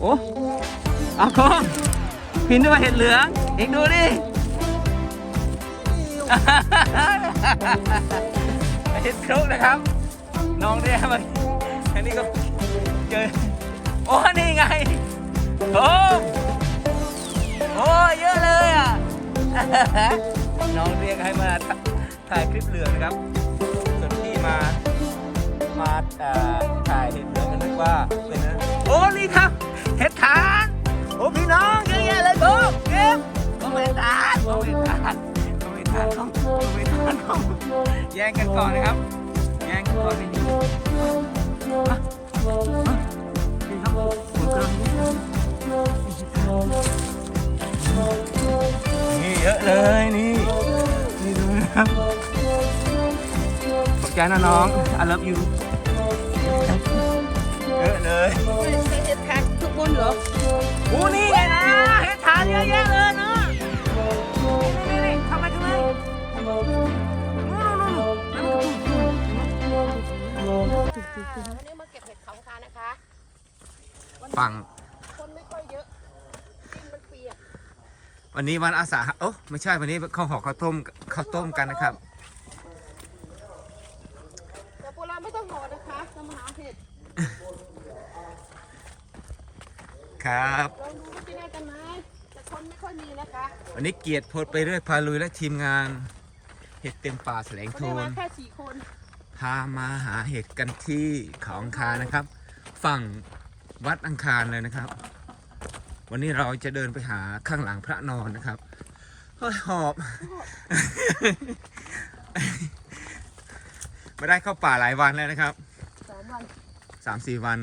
โอ้เอาคงพินด้วยเห็ดเหลือง เอ็งดูดิเห็ดครุกนะครับ น้องเรียกมาอันนี้ก็เจอ โอ้นี่ไง โอ้โอ้เยอะเลยอะ น้องเรียกให้มาถ่ายคลิปเหลืองนะครับ ส่วนพี่มา มาถ่ายเห็ดเหลืองกันนึกว่าเป็น โอ้นี่ครับเห็ดฐานโอ้พี่น้องเยอะแยะเลยโอ้เก็บโอ้ไม่ทาโอ้ไม่ทาโอ้ไม่ทาน้องโอ้ไม่ทาน้องแย่งกันก่อนนะครับแย่งกันก่อนนี่นี่อะอ่นี่ครับผมกำลังนี่เยอะเลยนี่นี่ดูนะครับขอบใจนะน้อง I love you เยอะเลย เหรอโอ้นี่ไงนะเห็ดฐานเยอะแยะเลยเนาะนี่นี่เข้าไปข้างในนู่นนู่นนู่นวันนี้มาเก็บเห็ดเขาคานะคะฝั่งคนไม่ค่อยเยอะดินมันเปียกวันนี้วันอาสาโอ้ไม่ใช่วันนี้ข้าวหอกข้าวต้มข้าวต้มกันนะครับ แต่โบราณไม่ต้องห่อนะคะจะมาหาเห็ด ครับลองดูว่าจะได้กันไหมแต่คนไม่ค่อยมีนะคะวันนี้เกียรติโพดไปเรื่อยพาลุยและทีมงาน เห็ดเต็มป่าแสลงวันโทนี้มานแค่สี่คนพามาหาเห็ดกันที่เขาอังคารนะครับ ฝั่งวัดอังคารเลยนะครับ วันนี้เราจะเดินไปหาข้างหลังพระนอนนะครับเฮ้ยหอบ ไม่ได้เข้าป่าหลายวันแล้วนะครับ สามวันสามสี่วัน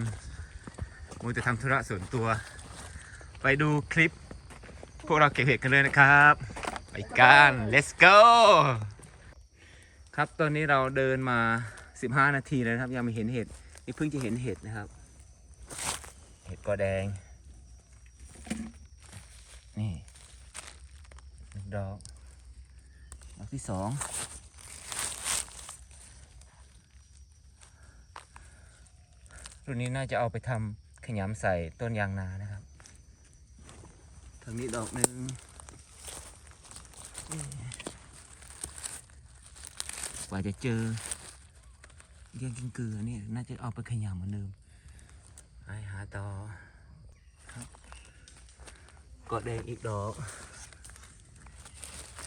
มูจะทำธุระส่วนตัว ไปดูคลิป พวกเราเก็บเห็ดกันเลยนะครับ ไปกัน let's go ครับตอนนี้เราเดินมา 15 นาทีแล้วนะครับ ยังไม่เห็นเห็ดนี่เพิ่งจะเห็นเห็ดนะครับ เห็ดกอแดง นี่หนึ่งดอกดอกที่สองรุ่นนี้น่าจะเอาไปทำ ยำใส่ต้นยางนานะครับทางนี้ดอกหนึ่งกว่าจะเจอเลี้ยงกินเกลือนี่น่าจะเอาไปขยำเหมือนเดิมไปหาต่อครับกอแดงอีกดอก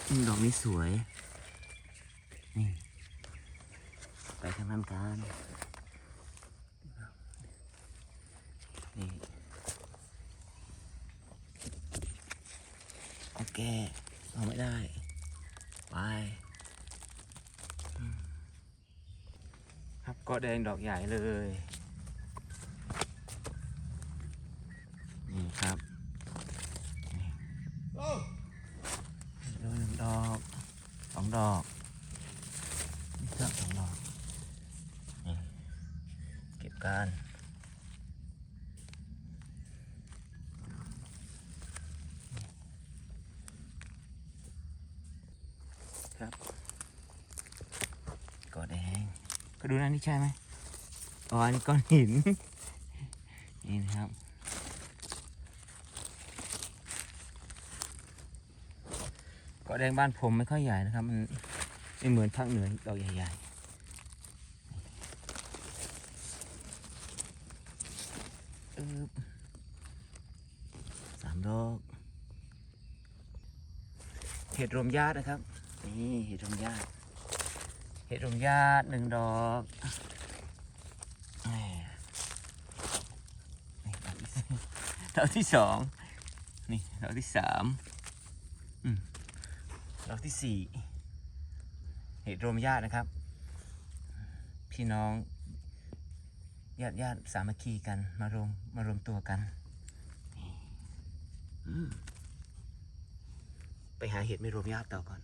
อืมดอกนี้สวย นี่ ไปทางนั้นกัน นี่โอเคเอาไม่ได้ ไป ครับก็แดงดอกใหญ่เลย นี่ครับนี่ดูหนึ่งดอกสองดอกนี่ก็สองดอกนี่เก็บกัน ครับกอแดงก็ดูนะนี่ใช่ไหมอ๋ออันนี้ก้อนหิน นี่นะครับกอแดงบ้านผมไม่ค่อยใหญ่นะครับ มันไม่เหมือนภาคเหนือดอกใหญ่ๆอึ๊บสามดอกเห็ดรวมญาตินะครับ นี่เห็ดรวมญาติเห็ดรวมญาติหนึ่งดอกนี่ดอกที่สองนี่ดอกที่สามดอกที่สี่เห็ดรวมญาตินะครับ พี่น้องญาติญาติสามัคคีกันมารวมมารวมตัวกันไปหาเห็ดไม่รวมญาติต่อก่อน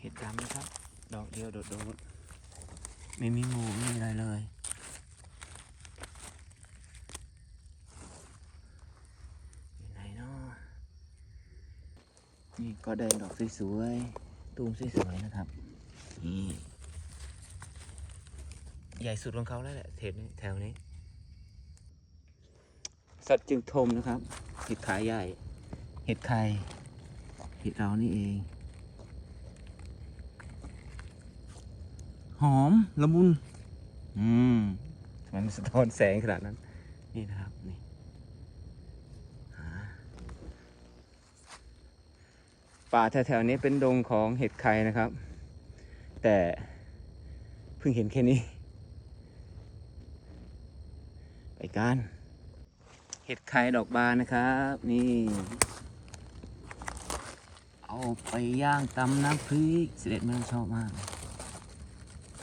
เห็ดดำนะครับ ดอกเดียวโดดๆไม่มีงูไม่มีอะไรเลยอยู่ไหนเนาะนี่ก็แดงดอกสวยๆตูมสวยๆนะครับนี่ใหญ่สุดของเขาแล้วแหละเทปนี้แถวนี้ สัตว์จึงทมนะครับเห็ดขายใหญ่เห็ดไข่เห็ดเรานี่เอง หอมละมุนอืมทำไมมันสะท้อนแสงขนาดนั้น นี่นะครับ นี่อ่าป่าแถวๆนี้เป็นดงของเห็ดไข่นะครับ แต่เพิ่งเห็นแค่นี้ ไปกัน เห็ดไข่ดอกบานนะครับ นี่ เอาไปย่างตำน้ำพริกเสด็จแม่ชอบมาก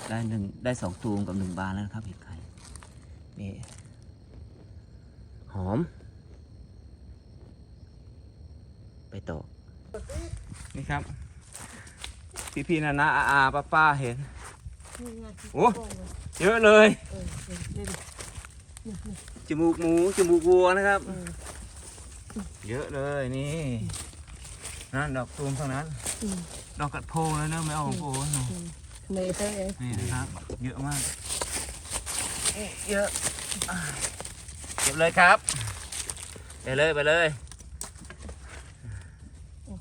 ได้หนึ่งได้สองตูมกับหนึ่งบานแล้วนะครับเห็ดไข่นี่หอม ไปต่อ นี่ครับ พี่พี่ๆนานาอาอาป้าป้าๆเห็นนี่ไงโอ้เยอะเลยเออเดี๋ยวเดี๋ยวจมูกหมูจมูกวัวนะครับเออเยอะเลยนี่นั่นดอกตูมเท่านั้นอืมดอกกัดโพงแล้วเนอะไม่เอาของโพง เมย์เท่าเองนี่นะครับ เยอะมากนี่เยอะอ่าเก็บเลยครับ ไปเลยไปเลย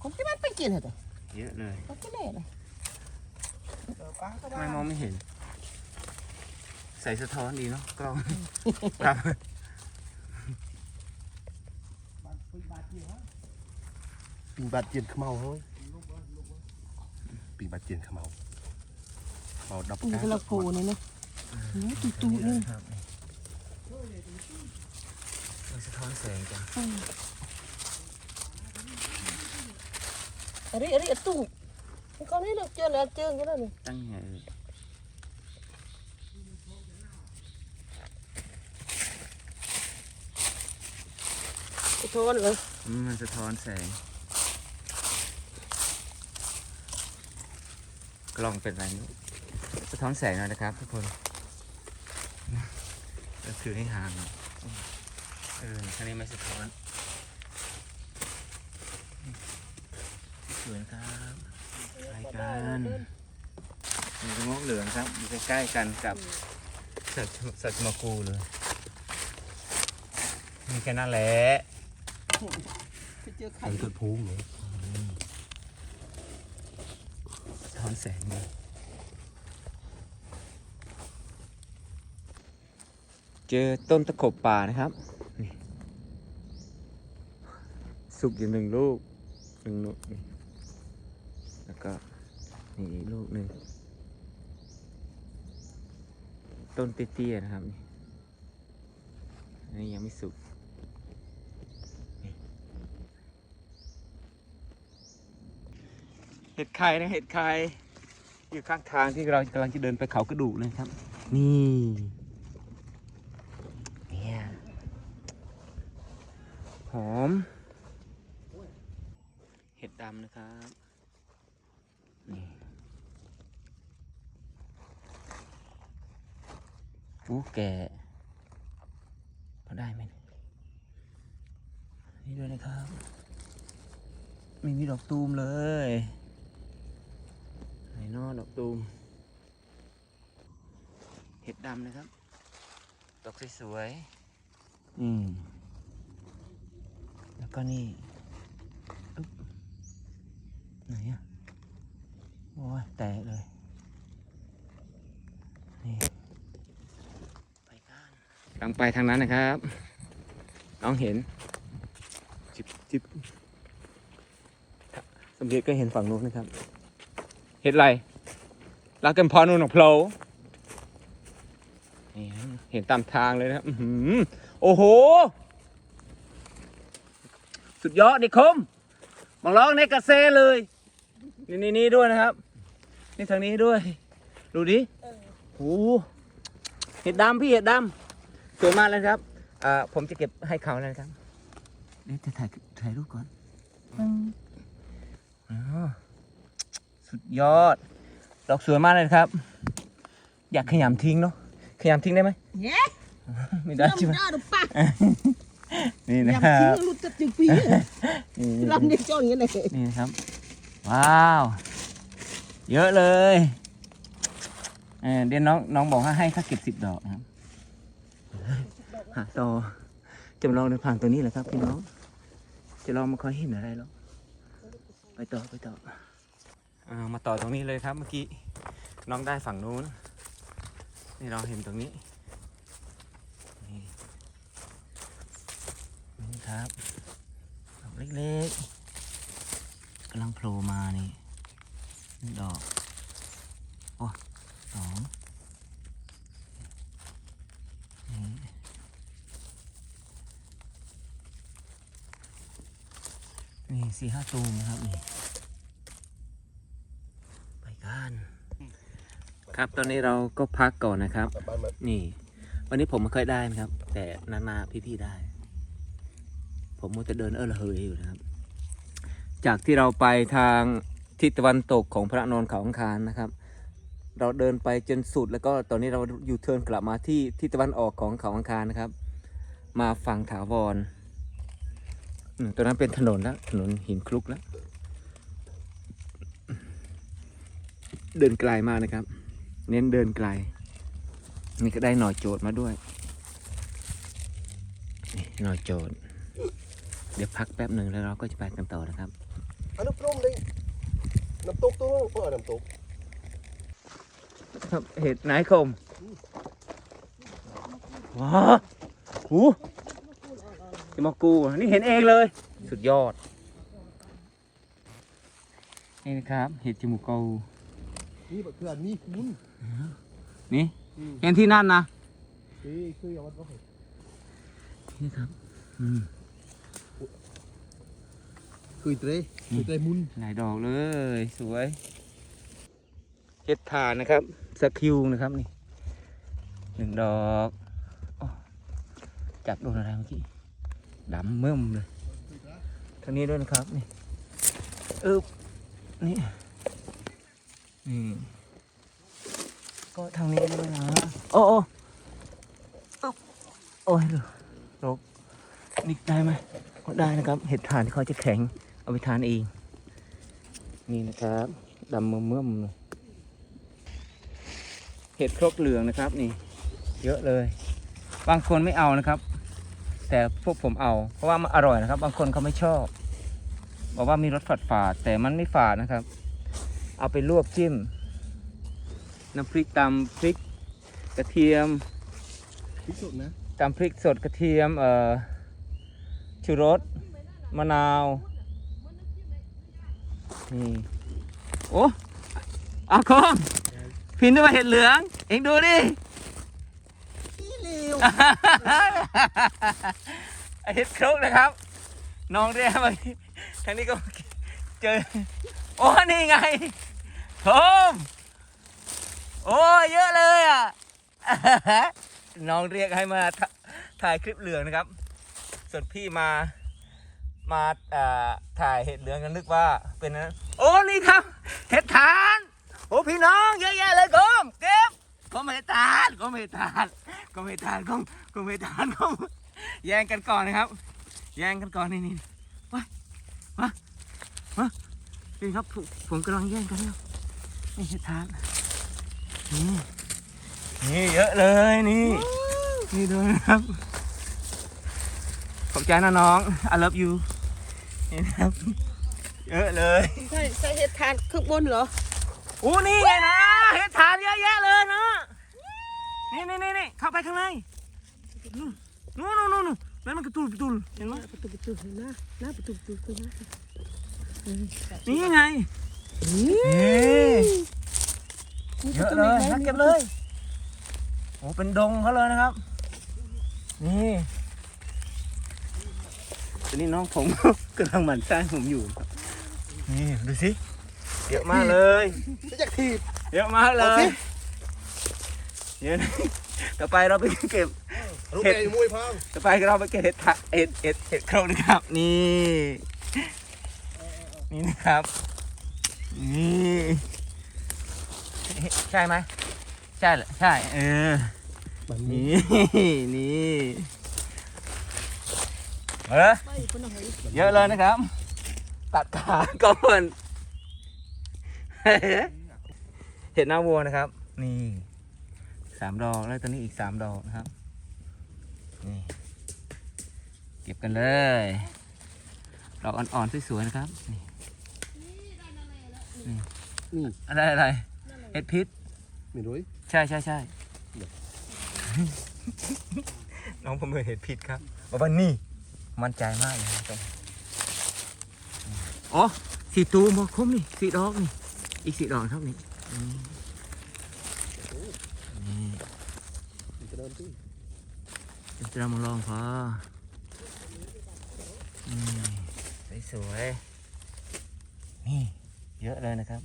คนที่มันไปกินเหรอเยอะเลยเขากินได้เหรอเออป้าก็ทำได้ไมมองไม่เห็น ใส่สะท้อนดีเนาะกล้องครับปีบาดเจียนขมเมาเฮ้ยปีบาดเจียนขมเมาขม เมาดับนี่กาก็เราโผล่เนี่ยนะโอ้ตุ๊ตุ๊ๆนี่ครับมันสะท้อนแสงจังอะไรอะไรอะตุ๊เขานี่เราเจอแล้วเจอกันแล้วนี่ตั้งไงเอ่ยขอโทษเลยอืมมันสะท้อนแสง กล้องเป็นไรไม่รู้ สะท้อนแสงหน่อยนะครับทุกคนก็คือให้ห่างหน่อยเออทางนี้ไม่สะท้อนสวยครับไปกันมีกระงอกเหลืองครับอยู่ใกล้ๆกันกับสัตว์สัตว์มากูเลยมีแค่นั้นแหละไปเจอไข่ไข่เกิดพุงเลยสะท้อนแสงดีเจอต้นตะขบป่านะครับนี่สุกอยู่หนึ่งลูกหนึ่งลูกแล้วก็นี่อีกลูกหนึ่งต้นเตี้ยๆนะครับนี่ยังไม่สุกเห็ดไข่นะเห็ดไข่อยู่ข้างทางที่เรากำลังจะเดินไปเขากระดูกเลยครับ นี่เนี่ย หอม เห็ดดำนะครับ นี่อู้แก่พอได้ไหมนี่ด้วยนะครับ ไม่มีดอกตูมเลยไหนนอดอกตูม เห็ดดำนะครับ ดอกสวยๆอืมแล้ว ก็นี่อึ๊บไหนอะโอ้ยแตกเลย นี่ไปกันกำลังไปทางนั้นนะครับ น้องเห็น จิบจิบสมเด็จก็เห็นฝั่งนู้นนะครับ เห็ดอะไรรักกันพอนูนของโผล่นี่นะเห็นตามทางเลยนะครับอื้อหือโอ้โห สุดยอดนี่คมมังร้องในกระเซเลย นี่นี่นี่ด้วยนะครับ นี่ทางนี้ด้วย ดูดิโอ้โหเห็ดดำพี่เห็ดดำสวยมากเลยครับอ่าผมจะเก็บให้เขาแล้วนะครับเดี๋ยวจะถ่ายถ่ายรูปก่อนอ๋อสุดยอด ดอกสวยมากเลยครับ อยากขยำทิ้งเนาะขยำทิ้งได้ไหมเย้ไม่ได้ใช่ไหมยำจ้าหรือปะ นี่นะคยำรัทิ้งบรู้จักจึงปีนี่ลำเดียวจ้อนอย่างนี้เลยนี่นะครับ ว้าว เยอะเลยเออเดี๋ยวน้องน้องบอกว่าให้ถ้าเก็บสิบดอกนะครับหาต่อจะมาลองเดินผ่านตัวนี้แหละครับพี่น้องจะลองมาคอยเห็นอะไรหรอกไปต่อไปต่ออามาต่อตรงนี้เลยครับเมื่อกี้น้องได้ฝั่งนู้น นี่เราเห็นตรงนี้นี่ ครับดอกเล็กๆกำลังโผล่มานี่นึ่ดอกโอ้สองนี่สี่ห้าตูมนะครับนี่ไปกันครับตอนนี้เราก็พักก่อนนะครับ นี่ วันนี้ผมไม่เคยได้นะครับ แต่นาๆพี่ๆได้ ผมมัวแต่เดินเออระเหยอยู่นะครับ จากที่เราไปทางทิศตะวันตกของพระนอนเขาอังคารนะครับ เราเดินไปจนสุดแล้วก็ตอนนี้เราอยู่เทินกลับมาที่ทิศตะวันออกของเขาอังคารนะครับ มาฝั่งถาวรตรงนั้นเป็นถนนแล้วถนนหินคลุกแล้วเดินไกลมากนะครับ เน้นเดินไกล นี่ก็ได้หน่อโจทย์มาด้วยนี่หน่อโจทย์ เดี๋ยวพักแป๊บหนึ่งแล้วเราก็จะไปกันต่อนะครับอันน้ำพร่มเลยน้ำตกตัวนู้นเออน้ำตกครับเห็ดนายคมว้าหูจะมากูอะนี่เห็นเองเลย สุดยอด นี่นะครับ เห็ดจมูกกูนี่แบบคืออันนี้คุณนี่เห็นที่นั่นนะเอ้ยคือเอาวัดว่านี่ครับ อืม คือเตรคือเตรมุนหลายดอกเลยสวยเห็ดถ่านนะครับสกิลนะครับนี่หนึ่งดอกอ้อจับโดนอะไรเมื่อกี้ดำเมื่อมเลยทางนี้ด้วยนะครับนี่เออนี่นี่ก็ทางนี้ด้วยนะโอ้โอ้อึ๊บโอ้ยดูรกนี่ได้ไหมก็ได้นะครับ เห็ดถ่านที่เขาจะแข็ง เอาไปทานเอง นี่นะครับดำเมื่อมๆเลยเห็ดครกเหลืองนะครับนี่ เยอะเลย บางคนไม่เอานะครับ แต่พวกผมเอา เพราะว่ามันอร่อยนะครับ บางคนเขาไม่ชอบ บอกว่ามีรสฝาดฝาดๆแต่มันไม่ฝาดนะครับ เอาไปลวกจิ้ม น้ำพริกตำพริกกระเทียมที่สุดนะตำพริกสดกระเทียมเอ่อชูรสมะนาว นี่โอ้อาคมพินด้วยเห็ดเหลือง เอ็งดูดิขี้เลวไอเห็ดครกนะครับ น้องเรียกมาทางนี้ก็เจอ โอ้นี่ไงโทมโอ้เยอะเลยอะ น้องเรียกให้มาถ่าถ่ายคลิปเหลืองนะครับ ส่วนพี่มา มาถ่ายเห็ดเหลืองกันนึกว่าเป็นนั้นโอ้นี่ครับเห็ดทานโอ้พี่น้องเยอะแยะเลยก้มเก็บก้มเห็ดทานก้มเห็ดทานก้มเห็ดทานก้มก้มเห็ดทานก้มแย่งกันก่อนนะครับ แย่งกันก่อนนี่นี่มามามานี่ครับผมผมกำลังแย่งกันแล้วนี่เห็ดทานนี่นี่เยอะเลยนี่นี่ดูนะครับขอบใจนะน้อง I love you นี่นะครับ เยอะเลยใส่ใส่เห็ดทานข้างบนเหรออู้นี่ไงนะเห็ดถานเยอะแยะเลยนะนี่นี่นี่นี่เข้าไปข้างในนู่นนู่นนู่นนู่นนั่นมันกระตุลกระตุลเห็นไหมประตูประตูเห็นหน้าหน้าประตูประตูประตูนะนี่ไงนี่เยอะเลยนักเก็บเลยโอ้เป็นดงเขาเลยนะครับ นี่ ตอนนี้น้องผม กำลังหมั่นไส้ผมอยู่ครับนี่ดูสิเยอะมากเลยจะอยากถีบ เยอะมากเลเอาสิ ยเยอะนะต่อไปเราไปเก็บ รูปเห็ดใหญ่มวยพังต่อไปเราไปเก็บเห็ดทะเห็ดเห็ดเห็ดโครงนะครับ นี่ นี่นะครับ นี่ใช่ไหมใช่เหรอใช่ เออแบบนี่ นี่ เออไปคนละเฮ้ยเยอะเลยนะครับ ตัดขาก่อนเห็ดหน้าวัวนะครับ นี่สามดอกแล้วตอนนี้อีกสามดอกนะครับนี่เก็บกันเลยดอกอ่อนๆสวยๆนะครับนี่นี่นี่อะไรอะไรเห็ดพิษไม่รู้ใช่ใช่ใช่น้องประเมินเห็ดผิดครับบอกว่านี่ มั่นใจมากเลยครับ อ๋อสีตูมบอกคมนี่สีดอกนี่ อีกสีดอกครับนี่อืมนี่มันจะเดินที่เดี๋ยวเรามาลองพออืมสวยๆนี่ เยอะเลยนะครับ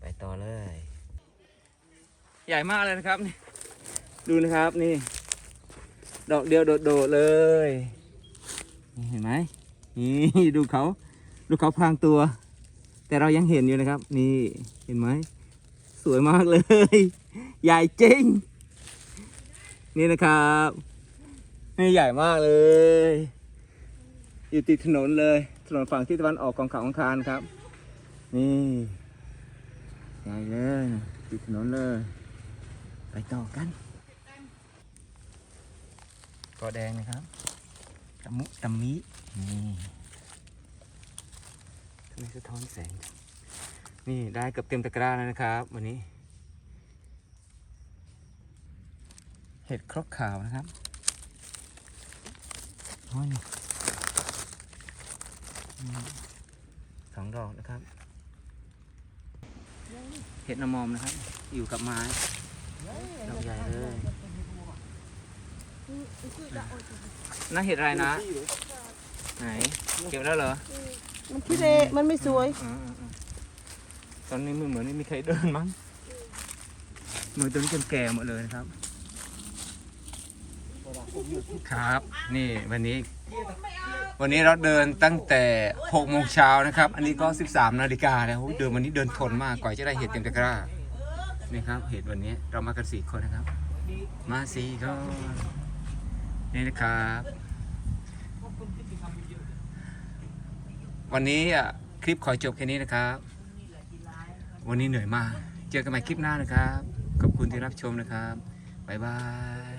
ไปต่อเลย ใหญ่มากเลยนะครับนี่ ดูนะครับนี่ ดอกเดียวโดดๆเลยเห็นไหมนี่ดูเขาดูเขาพรางตัว แต่เรายังเห็นอยู่นะครับ นี่เห็นไหมสวยมากเลย ใหญ่จริง นี่นะครับนี่ใหญ่มากเลย อยู่ติดถนนเลย ถนนฝั่งที่ตะวันออกของเขาอังคารครับ นี่ใหญ่เลยติดถนนเลย ไปต่อกัน กอแดงนะครับตะมุตะมินี่ทำไมสะท้อนแสง นี่ได้เกือบเต็มตะกร้าแล้วนะครับ วันนี้ เห็ดครกขาวนะครับโอ้ยนี่สองดอกนะครับ เห็ดนมอมนะครับ อยู่กับไม้ดอกใหญ่เลย น่าเห็ดอะไรนะ ไหน เก็บแล้วเหรอมันขี้เละมันไม่สวยอืมอืมอืมตอนนี้มันเหมือนไม่มีใครเดินมั้งมือตัวนี้จนแก่หมดเลยนะครับ ครับ นี่วันนี้ วันนี้เราเดินตั้งแต่6โมงเช้านะครับ อันนี้ก็ 13นาฬิกาแล้วโอ้ยเดินวันนี้เดินทนมากกว่าจะได้เห็ดเต็มตะกร้านี่ครับเห็ดวันนี้เรามากันสี่คนนะครับ มาสี่คน นี่นะครับ วันนี้อะคลิปขอจบแค่นี้นะครับ วันนี้เหนื่อยมาก เจอกันใหม่คลิปหน้านะครับ ขอบคุณที่รับชมนะครับ บ๊ายบาย